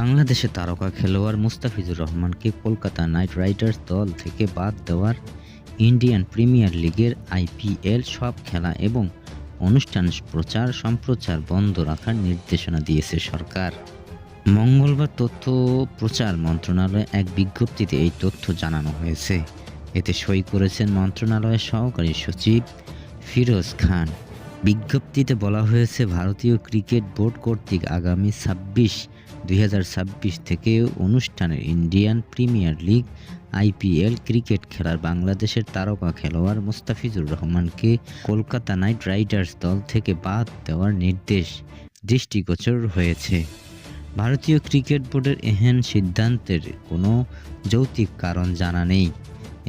বাংলাদেশে তারকা, খেলোয়াড় মুস্তাফিজুর রহমানকে কলকাতা নাইট রাইডার্স দল থেকে বাদ দেওয়ার ইন্ডিয়ান প্রিমিয়ার লিগের আইপিএল সব খেলা এবং অনুষ্ঠান প্রচার সম্প্রচার বন্ধ রাখার নির্দেশনা দিয়েছে সরকার। মঙ্গলবার তথ্য প্রচার মন্ত্রণালয়ে এক বিজ্ঞপ্তিতে এই তথ্য জানানো হয়েছে। এতে সই করেছেন মন্ত্রণালয়ের সহকারী সচিব ফিরোজ খান। বিজ্ঞপ্তিতে বলা হয়েছে, ভারতীয় ক্রিকেট বোর্ড কর্তৃক আগামী ছাব্বিশ দুই হাজার ছাব্বিশ থেকে অনুষ্ঠানের Indian Premier League, IPL cricket খেলার বাংলাদেশের তারকা খেলোয়াড় মুস্তাফিজুর রহমানকে কলকাতা নাইট রাইডার্স দল থেকে বাদ দেওয়ার নির্দেশ দৃষ্টিগোচর হয়েছে। ভারতীয় ক্রিকেট বোর্ডের এহেন সিদ্ধান্তের কোনো যৌক্তিক কারণ জানা নেই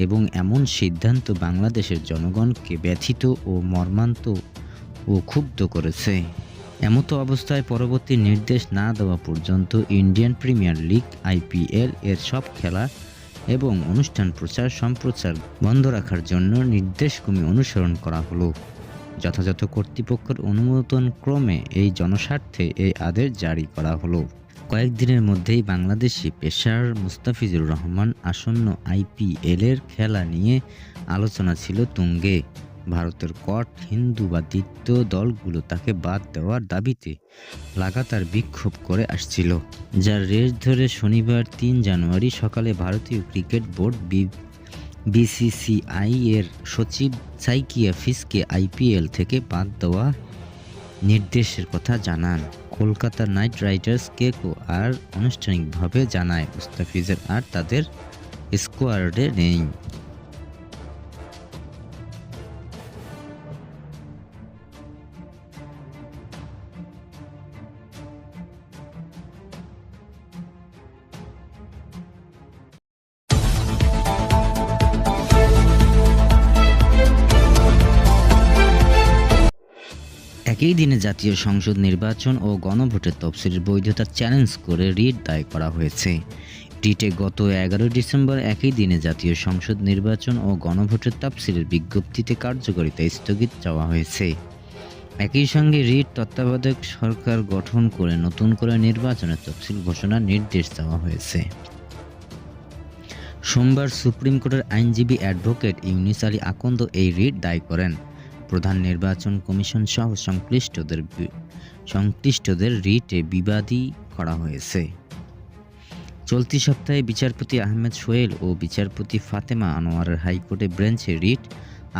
এবং এমন সিদ্ধান্ত বাংলাদেশের জনগণকে ব্যথিত ও মর্মান্ত ও ক্ষুব্ধ করেছে। এমতো অবস্থায় পরবর্তী নির্দেশ না দেওয়া পর্যন্ত ইন্ডিয়ান প্রিমিয়ার লিগ, আইপিএল এর সব খেলা এবং অনুষ্ঠান প্রচার সম্প্রচার বন্ধ রাখার জন্য নির্দেশক্রমে অনুসরণ করা হলো। যথাযথ কর্তৃপক্ষের অনুমোদন ক্রমে এই জনস্বার্থে এই আদেশ জারি করা হলো। কয়েকদিনের মধ্যেই বাংলাদেশি পেশার মুস্তাফিজুর রহমান আসন্ন আইপিএলের খেলা নিয়ে আলোচনা ছিল তুঙ্গে। ভারতের কট হিন্দুবাদিত্ব দলগুলো তাকে বাদ দেওয়ার দাবিতে লাগাতার বিক্ষোভ করে আসছিল, যার রেশ ধরে শনিবার তিন জানুয়ারি সকালে ভারতীয় ক্রিকেট বোর্ড বিসিসিআই এর সচিব সাইকিয়া ফিসকে আইপিএল থেকে বাদ দেওয়া নির্দেশের কথা জানান। কলকাতা নাইট রাইডার্স কেকো আর আনুষ্ঠানিকভাবে জানায়, মুস্তাফিজের আর তাদের স্কোয়াডে নেই। একই দিনে জাতীয় সংসদ নির্বাচন ও গণভোটের তফসিলের বৈধতা চ্যালেঞ্জ করে রিট দায় করা হয়েছে। রিটে গত এগারোই ডিসেম্বর একই দিনে জাতীয় সংসদ নির্বাচন ও গণভোটের তফসিলের বিজ্ঞপ্তিতে কার্যকারিতা স্থগিত চাওয়া হয়েছে। একই সঙ্গে রিট তত্ত্বাবধায়ক সরকার গঠন করে নতুন করে নির্বাচনের তফসিল ঘোষণার নির্দেশ দেওয়া হয়েছে। সোমবার সুপ্রিম কোর্টের আইনজীবী অ্যাডভোকেট ইউনিস আলী আকন্দ এই রিট দায় করেন। প্রধান নির্বাচন কমিশন সহ সংশ্লিষ্টদের সংশ্লিষ্টদের রিটে বিবাদী করা হয়েছে। চলতি সপ্তাহে বিচারপতি আহমেদ সোহেল ও বিচারপতি ফাতেমা আনোয়ারের হাইকোর্টে ব্রেঞ্চে রিট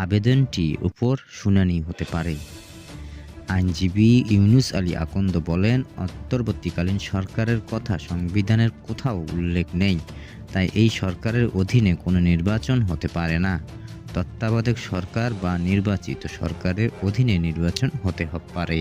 আবেদনটি উপর শুনানি হতে পারে। আইনজীবী ইউনুস আলী আকন্দ বলেন, অন্তর্বর্তীকালীন সরকারের কথা সংবিধানের কোথাও উল্লেখ নেই, তাই এই সরকারের অধীনে কোনো নির্বাচন হতে পারে না। তত্ত্বাবধায়ক সরকার বা নির্বাচিত সরকারের অধীনে নির্বাচন হতে পারে।